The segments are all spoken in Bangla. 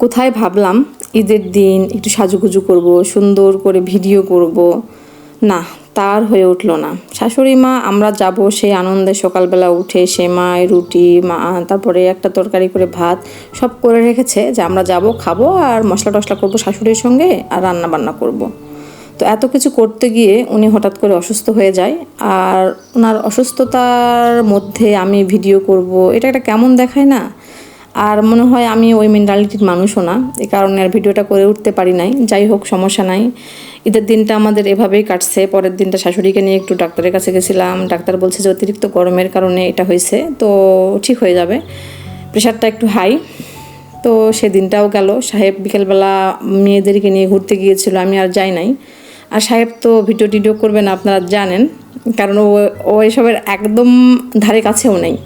কোথায় ভাবলাম, ঈদের দিন একটু সাজুগুজু করব, সুন্দর করে ভিডিও করব। না, তার হয়ে উঠল না। শাশুড়ি মা, আমরা যাব সেই আনন্দে সকালবেলা উঠে সেমাই, রুটি, মা, তারপরে একটা তরকারি করে ভাত সব করে রেখেছে যে আমরা যাব, খাব আর মশলা টশলা করব শাশুড়ির সঙ্গে আর রান্না বান্না করব। তো এত কিছু করতে গিয়ে উনি হঠাৎ করে অসুস্থ হয়ে যায় আর ওনার অসুস্থতার মধ্যে আমি ভিডিও করব, এটা একটা কেমন দেখায় না? আর মনে হয় আমি ওই মেন্টালিটির মানুষও না। এ কারণে আর ভিডিওটা করে উঠতে পারি নাই। যাই হোক, সমস্যা নাই। ঈদের দিনটা আমাদের এভাবেই কাটছে। পরের দিনটা শাশুড়িকে নিয়ে একটু ডাক্তারের কাছে গেছিলাম। ডাক্তার বলছে যে অতিরিক্ত গরমের কারণে এটা হয়েছে। তো ঠিক হয়ে যাবে। প্রেশারটা একটু হাই তো সেদিনটাও গেল। সাহেব বিকেলবেলা মেয়েদেরকে নিয়ে ঘুরতে গিয়েছিল। আমি আর যাই নাই। আর সাহেব তো ভিডিও টিডিও করবেন আপনারা জানেন। কারণ ও ও এসবের একদম ধারে কাছেও নেই।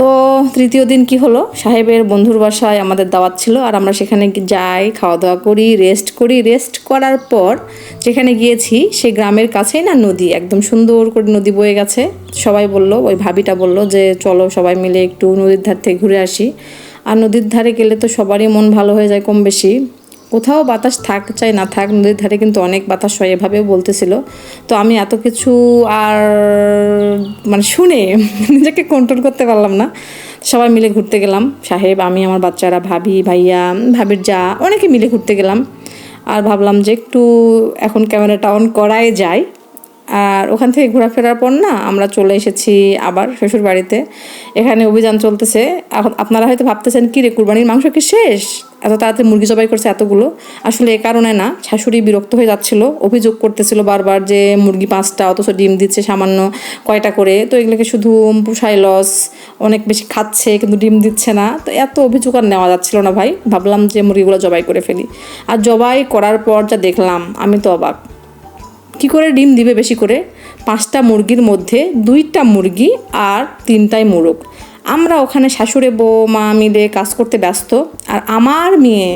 তো তৃতীয় দিন কি হলো? সাহেবের বন্ধুর বাসায় আমাদের দাওয়াত ছিল আর আমরা সেখানে যাই খাওয়া দাওয়া করি রেস্ট করি। রেস্ট করার পর যেখানে গিয়েছি, সে গ্রামের কাছেই না নদী, একদম সুন্দর করে নদী বয়ে গেছে। সবাই বলল, ওই ভাবিটা বলল যে, চলো সবাই মিলে একটু নদীর ধার থেকে ঘুরে আসি। আর নদীর ধারে গেলে তো সবারই মন ভালো হয়ে যায় কম বেশি। কোথাও বাতাস থাক, চাই না থাক, নদীর ধারে কিন্তু অনেক বাতাস হয়, এভাবেও বলতেছিল। তো আমি এত কিছু আর মানে শুনে নিজেকে কন্ট্রোল করতে পারলাম না। সবাই মিলে ঘুরতে গেলাম। সাহেব, আমি, আমার বাচ্চারা, ভাবি, ভাইয়া, ভাবির যা, অনেকে মিলে ঘুরতে গেলাম। আর ভাবলাম যে একটু এখন ক্যামেরাটা অন করাই যায়। আর ওখান থেকে ঘোরাফেরার পর না আমরা চলে এসেছি আবার শ্বশুর বাড়িতে এখানে অভিযান চলতেছে। এখন আপনারা হয়তো ভাবতেছেন কি রে কুরবানির মাংস কি শেষ? এত তাড়াতাড়ি মুরগি জবাই করছে এতগুলো? আসলে এ কারণে না, শাশুড়ি বিরক্ত হয়ে যাচ্ছিল, অভিযোগ করতেছিল বারবার যে মুরগি পাঁচটা, অথচ ডিম দিচ্ছে সামান্য কয়টা করে। তো এগুলোকে শুধু পুষাই লস, অনেক বেশি খাচ্ছে, কিন্তু ডিম দিচ্ছে না। তো এত অভিযোগ আর নেওয়া যাচ্ছিল না ভাই। ভাবলাম যে মুরগিগুলো জবাই করে ফেলি। আর জবাই করার পর যা দেখলাম, আমি তো অবাক। কি করে ডিম দিবে বেশি করে? পাঁচটা মুরগির মধ্যে দুইটা মুরগি আর তিনটাই মুরগ। আমরা ওখানে শাশুড়ে বউ, মা মিলে কাজ করতে ব্যস্ত। আর আমার মেয়ে,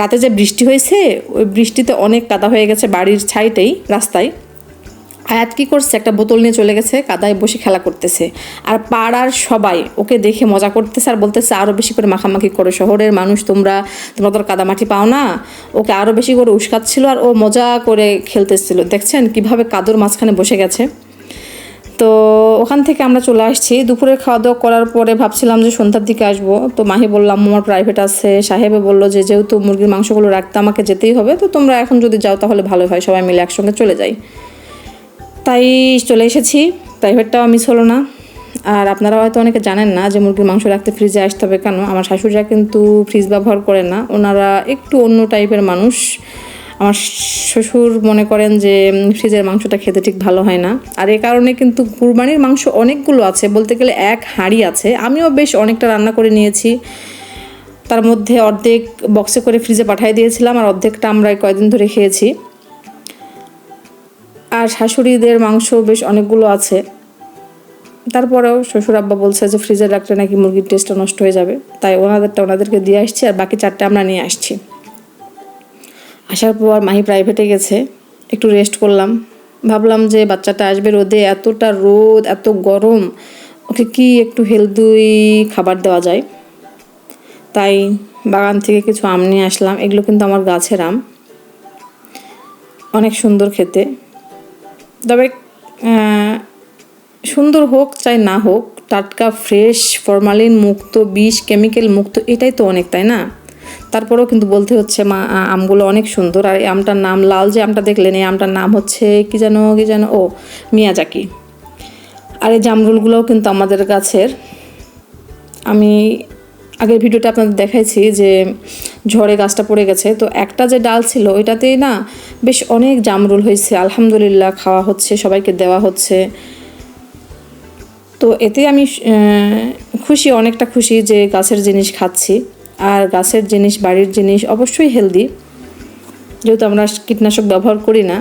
রাতে যে বৃষ্টি হয়েছে, ওই বৃষ্টিতে অনেক কাদা হয়ে গেছে বাড়ির ছাইটেই রাস্তায়। আয়াত কি করছে? একটা বোতল নিয়ে চলে গেছে, কাদায় বসে খেলা করতেছে। আর পাড়ার সবাই ওকে দেখে মজা করতেছে আর বলতেছে আরও বেশি করে মাখামাখি করো, শহরের মানুষ তোমরা তোমরা তো কাদামাটি পাও না। ওকে আরও বেশি করে উস্কাচ্ছিল আর ও মজা করে খেলতেছিল। দেখছেন কীভাবে কাদর মাঝখানে বসে গেছে। তো ওখান থেকে আমরা চলে আসছি। দুপুরের খাওয়া দাওয়া করার পরে ভাবছিলাম যে সন্ধ্যার দিকে আসব। তো মাহি বললাম আমার প্রাইভেট আছে। সাহেবে বলল যে, যেহেতু মুরগির মাংসগুলো রাখতে আমাকে যেতেই হবে, তো তোমরা এখন যদি যাও তাহলে ভালো হয়। সবাই মিলে একসঙ্গে চলে যাই। তাই চলে এসেছি। প্রাইভেটটাও মিস হলো না। আর আপনারা হয়তো অনেকে জানেন না যে মুরগির মাংস রাখতে ফ্রিজে আসতে হবে কেন? আমার শাশুড়িরা কিন্তু ফ্রিজ ব্যবহার করে না। ওনারা একটু অন্য টাইপের মানুষ। আমার শ্বশুর মনে করেন যে ফ্রিজের মাংসটা খেতে ঠিক ভালো হয় না। আর এ কারণে কিন্তু কুরবানির মাংস অনেকগুলো আছে। বলতে গেলে এক হাঁড়ি আছে। আমিও বেশ অনেকটা রান্না করে নিয়েছি। তার মধ্যে অর্ধেক বক্সে করে ফ্রিজে পাঠিয়ে দিয়েছিলাম। আর অর্ধেকটা আমরা কয়দিন ধরে খেয়েছি। আর শাশুড়িদের মাংস বেশ অনেকগুলো আছে। তারপরেও শ্বশুর আব্বা বলছে যে ফ্রিজে রাখলে নাকি মুরগির টেস্টটা নষ্ট হয়ে যাবে। তাই ওনাদেরটা ওনাদেরকে দিয়ে আসছি আর বাকি চারটে আমরা নিয়ে আসছি। আসার পর মাহি প্রাইভেটে গেছে, একটু রেস্ট করলাম। ভাবলাম যে, বাচ্চাটা আসবে রোদে, এতটা রোদ, এত গরম, ওকে কি একটু হেলদি খাবার দেওয়া যায়? তাই বাগান থেকে কিছু আম নিয়ে আসলাম, এগুলো কিন্তু আমার গাছের আম। অনেক সুন্দর খেতে। তবে সুন্দর হোক চাই না হোক, টাটকা ফ্রেশ ফরমালিন মুক্ত, বিষ কেমিক্যাল মুক্ত, এটাই তো অনেক, তাই না? তারপরেও কিন্তু বলতে হচ্ছে, মা আমগুলো অনেক সুন্দর। আর এই আমটার নাম, লাল যে আমটা দেখলেন, এই আমটার নাম হচ্ছে, কি যেন কি যেন, ও, মিয়াজাকি। আর এই জামরুলগুলোও কিন্তু আমাদের গাছের। আমি আগের ভিডিওটা আপনাদের দেখাইছি যে ঝড়ে গাছটা পড়ে গেছে। তো একটা যে ডাল ছিল, ওইটাতেই না বেশ অনেক জামরুল হয়েছে। আলহামদুলিল্লাহ খাওয়া হচ্ছে, সবাইকে দেওয়া হচ্ছে। তো এতে আমি খুশি, অনেকটা খুশি যে গাছের জিনিস খাচ্ছি। আর গাছের জিনিস, বাড়ির জিনিস অবশ্যই হেলদি যেহেতু আমরা কীটনাশক ব্যবহার করি না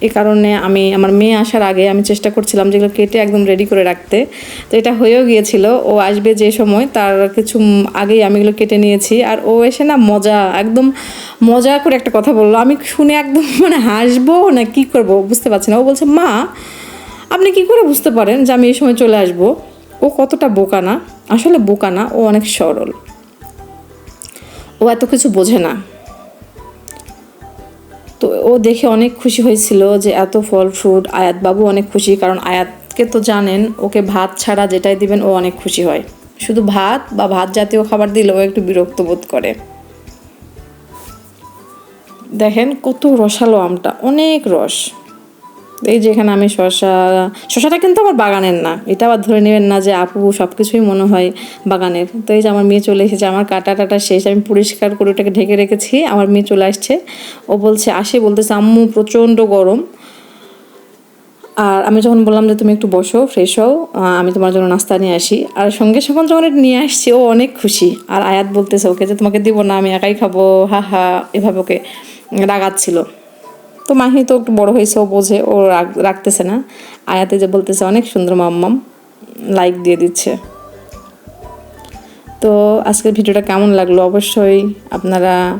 এ কারণে আমি, আমার মেয়ে আসার আগে আমি চেষ্টা করছিলাম যেগুলো কেটে একদম রেডি করে রাখতে। তো এটা হয়েও গিয়েছিল, ও আসবে যে সময়, তার কিছু আগেই আমি এগুলো কেটে নিয়েছি। আর ও এসে না মজা, একদম মজা করে একটা কথা বলল। আমি শুনে একদম মানে হাসবো না কি করব, বুঝতে পারছি না। ও বলছে, মা, আপনি কি করে বুঝতে পারেন যে আমি এই সময় চলে আসব? ও কতটা বোকা না, আসলে বোকা না, ও অনেক সরল। ও এত কিছু বোঝে না। তো ও দেখে অনেক খুশি হয়েছিল যে এত ফল ফ্রুট আয়াত। বাবু অনেক খুশি, কারণ আয়াতকে তো জানেন, ওকে ভাত ছাড়া যেটাই দিবেন, ও অনেক খুশি হয়। শুধু ভাত বা ভাত জাতীয় খাবার দিলে ও একটু বিরক্ত বোধ করে। দেখেন কত রসালো আমটা, অনেক রস। এই যে এখানে আমি শশা শশাটা কিন্তু আমার বাগানের না। এটা আবার ধরে নেবেন না যে আপু সব কিছুই মনে হয় বাগানের। তো এই যে আমার মেয়ে চলে এসেছে, আমার কাটা টাটা শেষ। আমি পরিষ্কার করে ওটাকে ঢেকে রেখেছি। আমার মেয়ে চলে আসছে। ও বলছে, আসে বলতেছে, আম্মু, প্রচণ্ড গরম। আর আমি যখন বললাম যে, তুমি একটু বসো ফ্রেশ হও আমি তোমার জন্য নাস্তা নিয়ে আসি। আর সঙ্গে সঙ্গে যখন এটা নিয়ে আসছি, ও অনেক খুশি। আর আয়াত বলতেছে, ওকে যে তোমাকে দিব না, আমি একাই খাব। হা হা, এভাবে ওকে রাগাচ্ছিল। তো মাহি তো একটু বড় হয়েছে, ও বোঝে, ও রাখ- রাখতেছে না। আয়াতে যে বলতেছে, অনেক সুন্দর মাম্মাম লাইক দিয়ে দিচ্ছে। তো আজকের ভিডিওটা কেমন লাগল? অবশ্যই আপনারা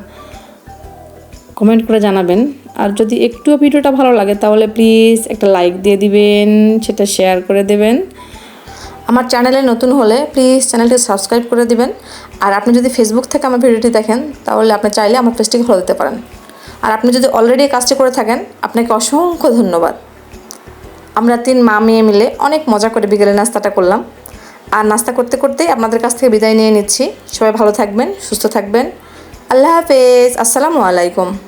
কমেন্ট করে জানাবেন। আর যদি একটুও ভিডিওটা ভালো লাগে, তাহলে প্লিজ একটা লাইক দিয়ে দিবেন, সেটা শেয়ার করে দেবেন। আমার চ্যানেলে নতুন হলে প্লিজ চ্যানেলটি সাবস্ক্রাইব করে দিবেন। আর আপনি যদি ফেসবুক থেকে আমার ভিডিওটি দেখেন, তাহলে আপনি চাইলে আমার পেজটিকে ফলো দিতে পারেন। আর আপনি যদি অলরেডি কাজটি করে থাকেন, আপনাকে অসংখ্য ধন্যবাদ। আমরা তিন মা মেয়ে মিলে অনেক মজা করে বিকেলে নাস্তাটা করলাম। আর নাস্তা করতে করতেই আপনাদের কাছ থেকে বিদায় নিয়ে নিচ্ছি। সবাই ভালো থাকবেন, সুস্থ থাকবেন। আল্লাহ হাফেজ। আসসালামু আলাইকুম।